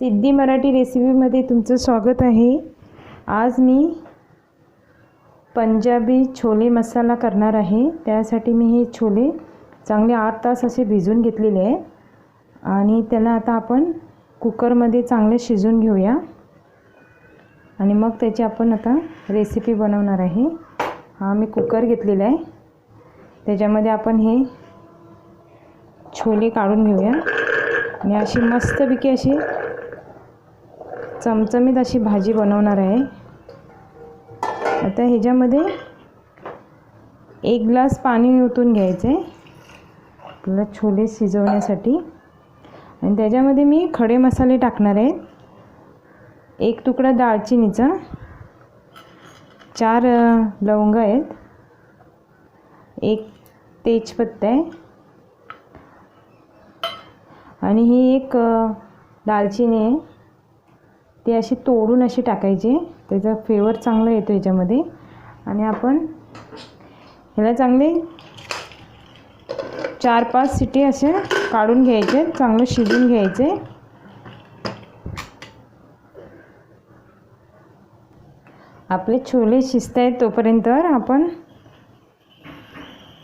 सिद्धी मराठी रेसिपीमध्ये तुमचं स्वागत आहे. आज मी पंजाबी छोले मसाला करणार आहे. त्यासाठी मी हे छोले चांगले आठ तास असे भिजून घेतलेले आहे. आणि त्याला आता आपण कुकरमध्ये चांगले शिजवून घेऊया. आणि मग त्याची आपण आता रेसिपी बनवणार आहे. हा मी कुकर घेतलेला आहे. त्याच्यामध्ये आपण हे छोले काढून घेऊया. आणि अशी मस्तपैकी अशी चमचमीत अशी भाजी बनवणार आहे. आता ह्याच्यामध्ये एक ग्लास पाणी ओतून घ्यायचं. आहे आपल्याला छोले शिजवण्यासाठी. आणि त्याच्यामध्ये मी खडे मसाले टाकणार आहेत एक तुकडा दालचिनीचा. चार लवंग आहेत. एक तेजपत्ता आहे. आणि ही एक दालचिनी आहे. ती अशी तोडून अशी टाकायची. त्याचा फ्लेवर चांगला येतो याच्यामध्ये. आणि आपण ह्याला चांगले चार पाच सिटी असे काढून घ्यायचे चांगलं शिजून घ्यायचे. आपले छोले शिजत आहेत तोपर्यंत आपण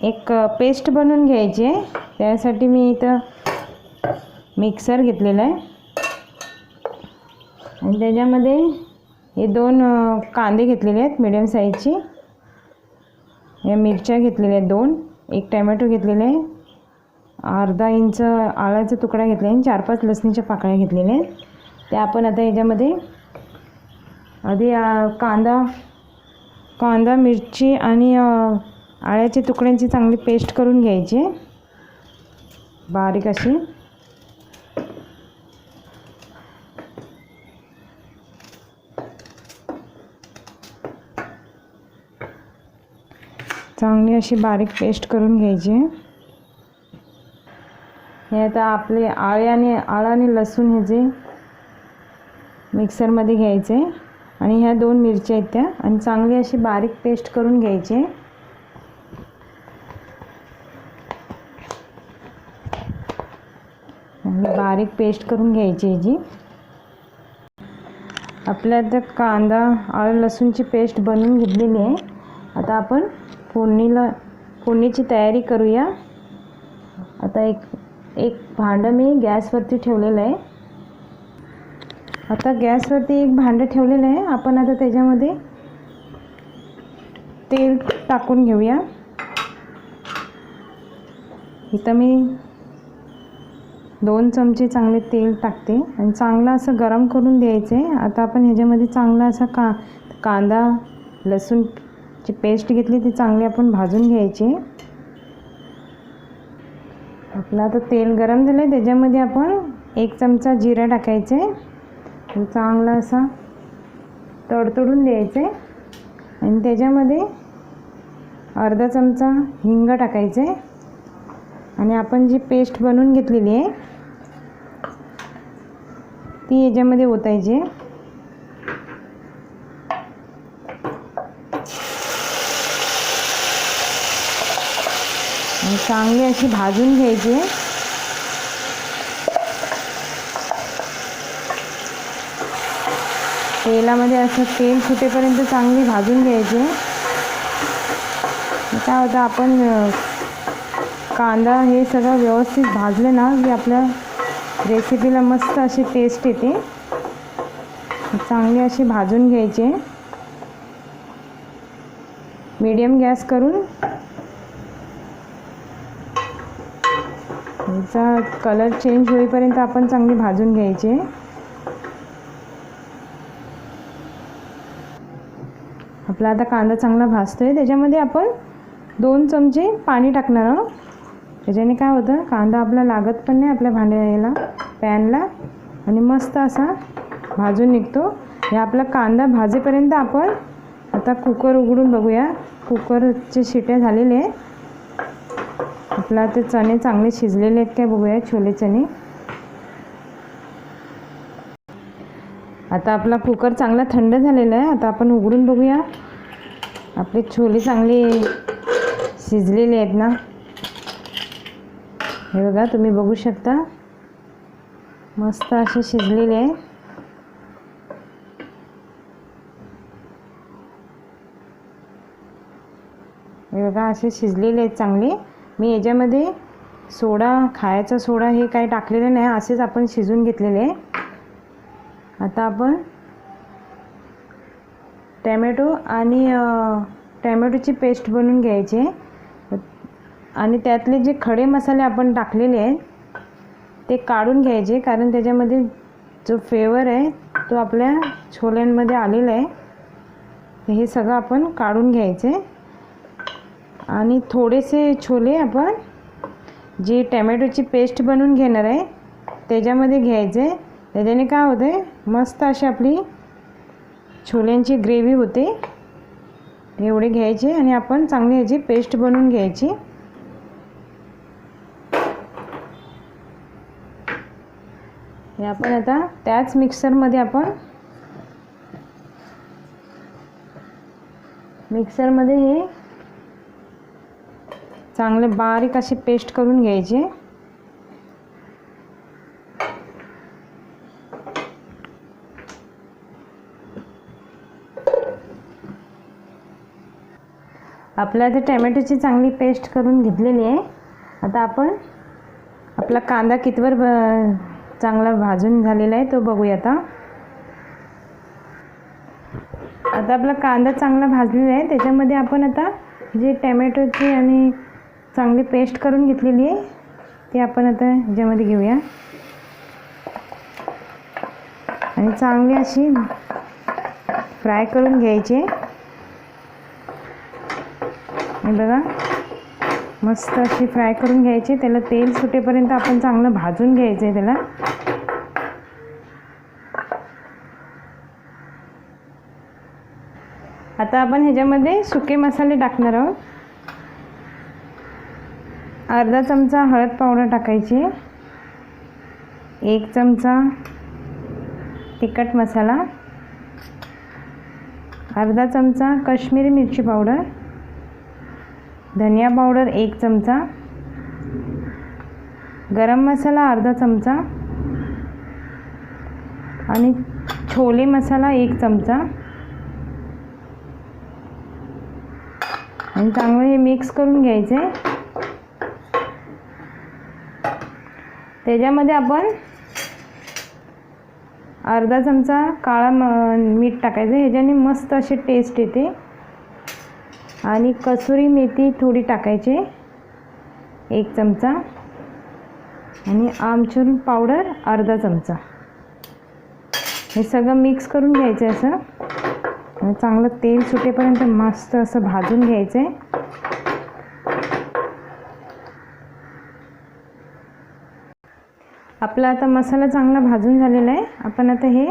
एक पेस्ट बनवून घ्यायची. आहे त्यासाठी मी इथं मिक्सर घेतलेला आहे. आणि त्याच्यामध्ये हे दोन कांदे घेतलेले आहेत मिडियम साईजचे या मिरच्या घेतलेल्या आहेत दोन एक टॅमॅटो घेतलेले आहे अर्धा इंच आळ्याचा तुकडा घेतला आहे चार पाच लसणीच्या पाकळ्या घेतलेल्या आहेत. त्या आपण आता याच्यामध्ये आधी कांदा कांदा मिरची आणि आळ्याच्या तुकड्यांची चांगली पेस्ट करून घ्यायची. बारीक अशी. चांगली अशी बारीक पेस्ट करून घ्यायची. हे आता आपले आळे आणि आळं आणि लसूण हे जे मिक्सरमध्ये घ्यायचे. आणि ह्या दोन मिरच्या आहेत त्या. आणि चांगली अशी बारीक पेस्ट करून घ्यायची. बारीक पेस्ट करून घ्यायची ह्याची. आपल्या आता कांदा आळू लसूणची पेस्ट बनवून घेतलेली आहे. आता आपण फोडणीला फोडणीची तयारी करूया. आता एक एक भांडं मी गॅसवरती ठेवलेलं आहे. आता गॅसवरती एक भांडं ठेवलेलं आहे. आपण आता त्याच्यामध्ये तेल टाकून घेऊया. इथं मी दोन चमचे चांगले तेल टाकते. आणि चांगलं असं गरम करून द्यायचं आहे आता आपण ह्याच्यामध्ये चांगला असा का कांदा लसूण जी पेस्ट घेतली ती चांगली आपण भाजून घ्यायची. आपलं आता तेल गरम झालं आहे त्याच्यामध्ये आपण एक चमचा जिरा टाकायचं. आहे चांगला असा तडतडून द्यायचं. आहे आणि त्याच्यामध्ये अर्धा चमचा हिंग टाकायचं. आहे आणि आपण जी पेस्ट बनवून घेतलेली आहे ती याच्यामध्ये ओतायची. आहे आणि चांगली अशी भाजून घ्यायची. आहे तेलामध्ये असं तेल सुटेपर्यंत चांगली भाजून घ्यायची. काय होतं आपण कांदा हे सगळं व्यवस्थित भाजलं ना की आपल्या रेसिपीला मस्त अशी टेस्ट येते. चांगली अशी भाजून घ्यायची. मीडियम गॅस करून याचा कलर चेंज होईपर्यंत आपण चांगली भाजून घ्यायचे. आपला आता कांदा चांगला भाजतोय. त्याच्यामध्ये आपण दोन चमचे पाणी टाकणार आहोत. त्याच्याने काय होतं कांदा आपला लागत पण नाही आपल्या भांड्या पॅनला आणि मस्त असा भाजून निघतो. हे आपला कांदा भाजेपर्यंत आपण आता कुकर उघडून बघूया. कुकरचे शिट्या झालेले आहे आपला ते चणे चांगले शिजलेले आहेत काय बघूया छोले चणे. आता आपला कुकर चांगला थंड झालेला आहे आता आपण उघडून बघूया. आपले छोले चांगले शिजलेले आहेत ना. हे बघा तुम्ही बघू शकता. मस्त असे शिजलेले आहे. हे बघा असे शिजलेले आहेत चांगले. मी याच्यामध्ये सोडा खायचा सोडा हे काही टाकलेलं नाही असेच आपण शिजून घेतलेले. आहे आता आपण टॅमॅटो आणि टॅमॅटोची पेस्ट बनवून घ्यायची. आणि त्यातले जे खडे मसाले आपण टाकलेले आहेत ते काढून घ्यायचे कारण त्याच्यामध्ये जो फ्लेवर आहे तो आपल्या छोल्यांमध्ये आलेला आहे. हे सगळं आपण काढून घ्यायचे. आणि थोडेसे छोले आपण जी टॅमॅटोची पेस्ट बनवून घेणार आहे त्याच्यामध्ये घ्यायचे. त्याच्याने काय होते मस्त अशी आपली छोल्यांची ग्रेव्ही होते. एवढे घ्यायचे आणि आपण चांगली ह्याची पेस्ट बनवून घ्यायची. हे आपण आता त्याच मिक्सरमध्ये आपण मिक्सरमध्ये हे चांगले बारीक अशी पेस्ट करून घ्यायचे. आपल्या आता टॅमॅटोची चांगली पेस्ट करून घेतलेली आहे. आता आपण आपला कांदा कितवर ब चांगला भाजून झालेला आहे तो बघूया आता. आता आपला कांदा चांगला भाजलेला आहे. त्याच्यामध्ये आपण आता जे टॅमॅटोची आणि चांगली पेस्ट करून घेतलेली आहे. ती आपण आता ह्याच्यामध्ये घेऊया. आणि चांगली अशी फ्राय करून घ्यायची हे बघा मस्त अशी फ्राय करून घ्यायची त्याला तेल सुटेपर्यंत आपण चांगलं भाजून घ्यायचं आहे त्याला. आता आपण ह्याच्यामध्ये सुके मसाले टाकणार आहोत. अर्धा चमचा हळद पावडर टाकायची. एक चमचा तिखट मसाला. अर्धा चमचा काश्मीरी मिरची पावडर. धनिया पावडर एक चमचा. गरम मसाला अर्धा चमचा. आणि छोले मसाला एक चमचा. आणि चांगलं हे मिक्स करून घ्यायचं. आहे त्याच्यामध्ये आपण अर्धा चमचा काळा म मीठ टाकायचं. ह्याच्याने मस्त अशी टेस्ट येते. आणि कसुरी मेथी थोडी टाकायची. एक चमचा. आणि आमचूर पावडर अर्धा चमचा. हे सगळं मिक्स करून घ्यायचं आहे असं चांगलं तेल सुटेपर्यंत मस्त असं भाजून घ्यायचं आहे आपला आता मसाला चांगला भाजून झालेला आहे. आपण आता हे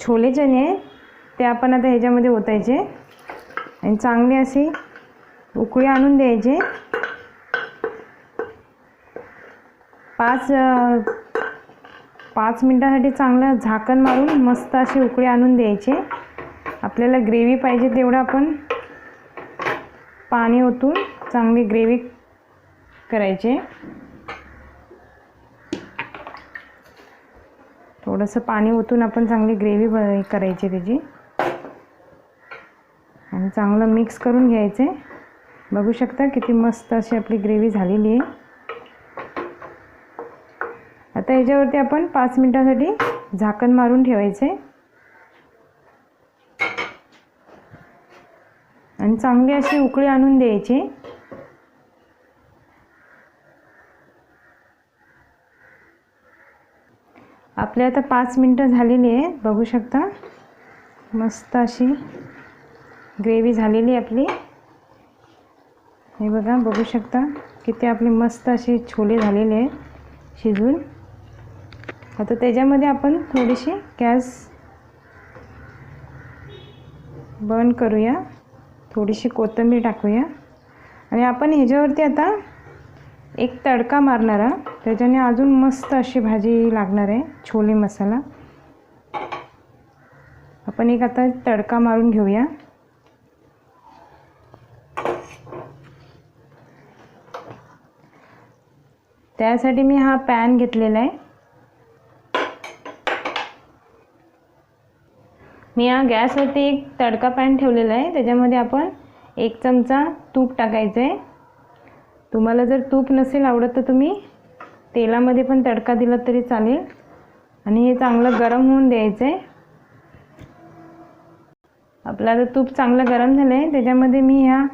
छोले चणे आहे ते आपण आता ह्याच्यामध्ये ओतायचे. आणि चांगले असे उकळी आणून द्यायचे. पाच पाच मिनटासाठी चांगलं झाकण मारून मस्त असे उकळी आणून द्यायचे. आपल्याला ग्रेव्ही पाहिजे तेवढं आपण पाणी ओतून चांगली ग्रेव्ही करायचे. थोडंसं पाणी ओतून आपण चांगली ग्रेव्ही ब करायची त्याची. आणि चांगलं मिक्स करून घ्यायचे. बघू शकता किती मस्त अशी आपली ग्रेव्ही झालेली आहे. आता याच्यावरती आपण पाच मिनटासाठी झाकण मारून ठेवायचे. आणि चांगली अशी उकळी आणून द्यायची. आपले आता पाच मिनटं झालेली आहे बघू शकता. मस्त अशी ग्रेव्ही झालेली आहे आपली. हे बघा बघू शकता किती आपले मस्त असे छोले झालेले आहेत शिजून. आता त्याच्यामध्ये आपण थोडीशी गॅस बंद करूया. थोडीशी कोथिंबीर टाकूया. आणि आपण ह्याच्यावरती आता एक तडका मारणारा. त्याच्याने अजून मस्त अशी भाजी लागणार आहे छोले मसाला. आपण एक आता तडका मारून घेऊया. त्यासाठी मी हा पॅन घेतलेला आहे. मी या गॅसवरती एक तडका पॅन ठेवलेला आहे. त्याच्यामध्ये आपण एक चमचा तूप टाकायचं आहे तुम्हाला जर तूप नसेल आवडत तर तुम्ही तेलामध्ये पण तडका दिला तरी चालेल. आणि हे चांगलं गरम होऊन द्यायचं आहे आपलं आता तूप चांगलं गरम झालं आहे त्याच्यामध्ये मी ह्या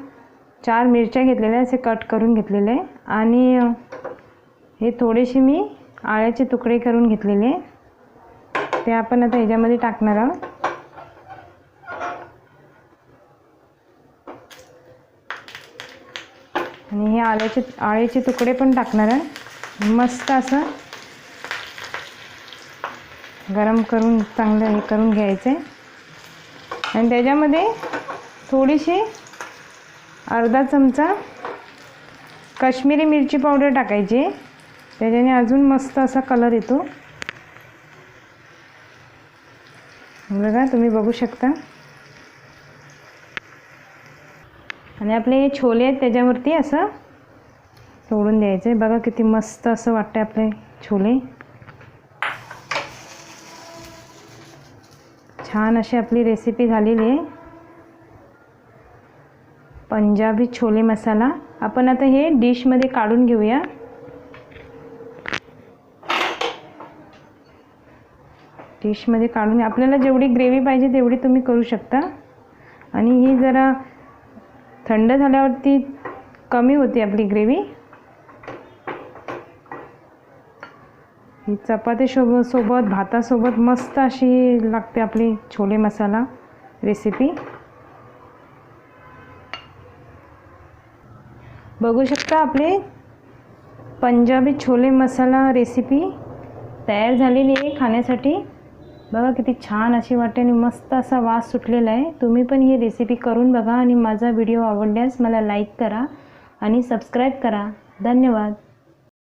चार मिरच्या घेतलेल्या असे कट करून घेतलेले. आहे आणि हे थोडेसे मी आळ्याचे तुकडे करून घेतलेले. ते आपण आता ह्याच्यामध्ये टाकणार आहोत. आणि हे आल्याचे आळ्याचे तुकडे पण टाकणार आहे. मस्त असं गरम करून चांगलं हे करून घ्यायचं. आहे आणि त्याच्यामध्ये थोडीशी अर्धा चमचा काश्मीरी मिरची पावडर टाकायची. त्याच्याने अजून मस्त असा कलर येतो. बघा तुम्ही बघू शकता. आणि आपले हे छोले आहेत त्याच्यावरती असं तोडून द्यायचं आहे. बघा किती मस्त असं वाटतं आपले छोले. छान अशी आपली रेसिपी झालेली आहे. पंजाबी छोले मसाला. आपण आता हे डिशमध्ये काढून घेऊया. डिशमध्ये काढून आपल्याला जेवढी ग्रेव्ही पाहिजे तेवढी तुम्ही करू शकता. आणि ही जरा थंड झाल्यावरती कमी होते आपली ग्रेव्ही. ही चपाती सोबत सोबत भातासोबत मस्त अशी लागते आपली छोले मसाला रेसिपी बघू शकता आपले पंजाबी छोले मसाला रेसिपी तयार झालेली आहे खाण्यासाठी. बघा किती छान अशी वाटते आणि मस्त असा वास सुटलेला आहे. तुम्ही पण ही रेसिपी करून बघा आणि माझा व्हिडिओ आवडल्यास मला लाईक करा आणि सबस्क्राईब करा. धन्यवाद.